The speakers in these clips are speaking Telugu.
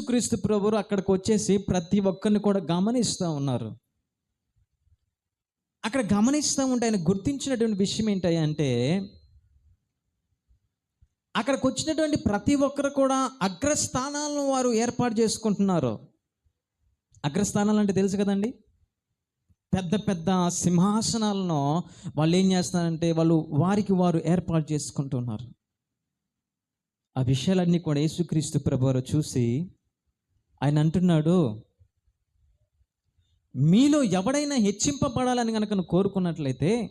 క్రీస్తు ప్రభువు అక్కడికి వచ్చేసి ప్రతి ఒక్కరిని కూడా గమనిస్తూ ఉన్నారు. అక్కడ గమనిస్తూ ఉంటే ఆయన గుర్తించినటువంటి విషయం ఏంటంటే అక్కడికి వచ్చినటువంటి ప్రతి ఒక్కరు కూడా అగ్రస్థానాలను వారు ఏర్పాటు చేసుకుంటున్నారు. అగ్రస్థానాలు అంటే తెలుసు కదండి? పెద్ద పెద్ద సింహాసనాలను వాళ్ళు ఏం చేస్తారంటే వాళ్ళు వారికి వారు ఏర్పాటు చేసుకుంటున్నారు. ఆ విషయాలన్నీ కూడా యేసుక్రీస్తు ప్రభువారు చూసి ఆయన అంటున్నాడు మీలో ఎవడైనా హెచ్చింపబడాలని కనుక కోరుకున్నట్లయితే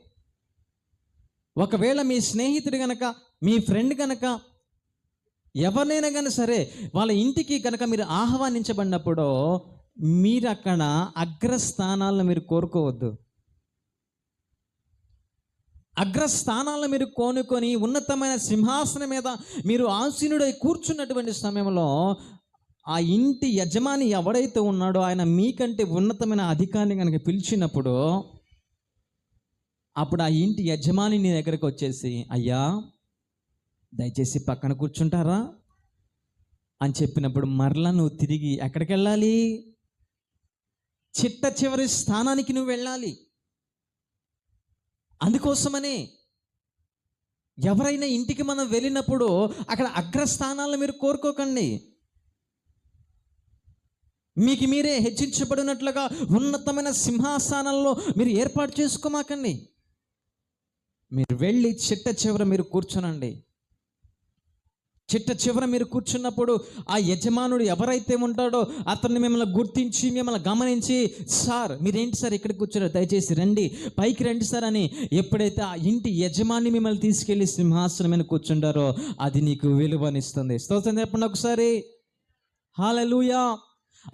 ఒకవేళ మీ స్నేహితుడు గనక మీ ఫ్రెండ్ గనక ఎవరినైనా కానీ సరే వాళ్ళ ఇంటికి కనుక మీరు ఆహ్వానించబడినప్పుడు మీరు అక్కడ అగ్రస్థానాలను మీరు కోరుకోవద్దు. అగ్రస్థానాలను మీరు కోనుకొని ఉన్నతమైన సింహాసనం మీద మీరు ఆసీనుడై కూర్చున్నటువంటి సమయంలో ఆ ఇంటి యజమాని ఎవడైతే ఉన్నాడో ఆయన మీకంటే ఉన్నతమైన అధికారిని కనుక పిలిచినప్పుడు అప్పుడు ఆ ఇంటి యజమాని నీ దగ్గరకు వచ్చేసి అయ్యా దయచేసి పక్కన కూర్చుంటారా? అని చెప్పినప్పుడు మరలా నువ్వు తిరిగి ఎక్కడికి వెళ్ళాలి చిట్ట చివరి స్థానానికి నువ్వు వెళ్ళాలి. అందుకోసమనే ఎవరైనా ఇంటికి మనం వెళ్ళినప్పుడు అక్కడ అగ్రస్థానాలను మీరు కోరుకోకండి. మీకు మీరే హెచ్చించబడినట్లుగా ఉన్నతమైన సింహాసనంలో మీరు ఏర్పాటు చేసుకోమాకండి. మీరు వెళ్ళి చిట్ట చివర మీరు కూర్చోనండి. చిట్ట చివర మీరు కూర్చున్నప్పుడు ఆ యజమానుడు ఎవరైతే ఉంటాడో అతన్ని మిమ్మల్ని గుర్తించి మిమ్మల్ని గమనించి సార్ మీరేంటి సార్ ఇక్కడ కూర్చున్నారు? దయచేసి రండి. పైకి రండి సార్ అని ఎప్పుడైతే ఆ ఇంటి యజమాని మిమ్మల్ని తీసుకెళ్ళి సింహాసనం మీద కూర్చుంటారో అది నీకు విలువనిస్తుంది. స్తోత్రం చెప్పండి ఒకసారి. హాలూయా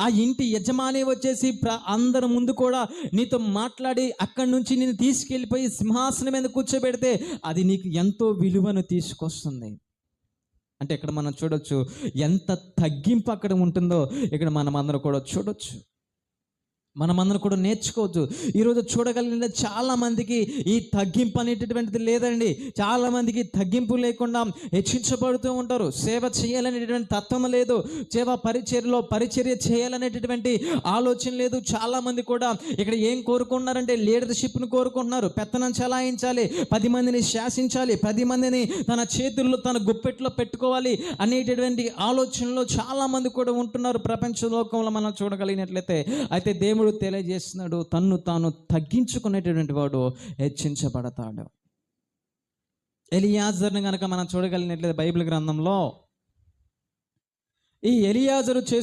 ఆ ఇంటి యజమాని వచ్చేసి ప్ర అందరి ముందు కూడా నీతో మాట్లాడి అక్కడి నుంచి నేను తీసుకెళ్ళిపోయి సింహాసనం మీద కూర్చోబెడితే అది నీకు ఎంతో విలువను తీసుకొస్తుంది. అంటే ఇక్కడ మనం చూడొచ్చు ఎంత తగ్గింపు అక్కడ ఉంటుందో ఇక్కడ మనం అందరం కూడా చూడొచ్చు. మనమందరం కూడా నేర్చుకోవచ్చు. ఈరోజు చూడగలిగిన చాలా మందికి ఈ తగ్గింపు అనేటటువంటిది లేదండి. చాలా మందికి తగ్గింపు లేకుండా హెచ్చించబడుతూ ఉంటారు. సేవ చేయాలనేటటువంటి తత్వం లేదు. సేవ పరిచర్యలో పరిచర్య చేయాలనేటటువంటి ఆలోచన లేదు. చాలా మంది కూడా ఇక్కడ ఏం కోరుకుంటున్నారంటే లీడర్షిప్ను కోరుకుంటున్నారు. పెత్తనం చలాయించాలి. పది మందిని శాసించాలి. పది మందిని తన చేతుల్లో తన గుప్పెట్లో పెట్టుకోవాలి అనేటటువంటి ఆలోచనలో చాలా మంది కూడా ఉంటున్నారు. ప్రపంచ లోకంలో మనం చూడగలిగినట్లయితే. అయితే దేవుడు తెలియజేస్తున్నాడు తన్ను తాను తగ్గించుకునేటటువంటి వాడు హెచ్చించబడతాడు. ఎలియాజర్ని కనుక మనం చూడగలిగినట్లయితే బైబిల్ గ్రంథంలో ఈ ఎలియాజరు చేసి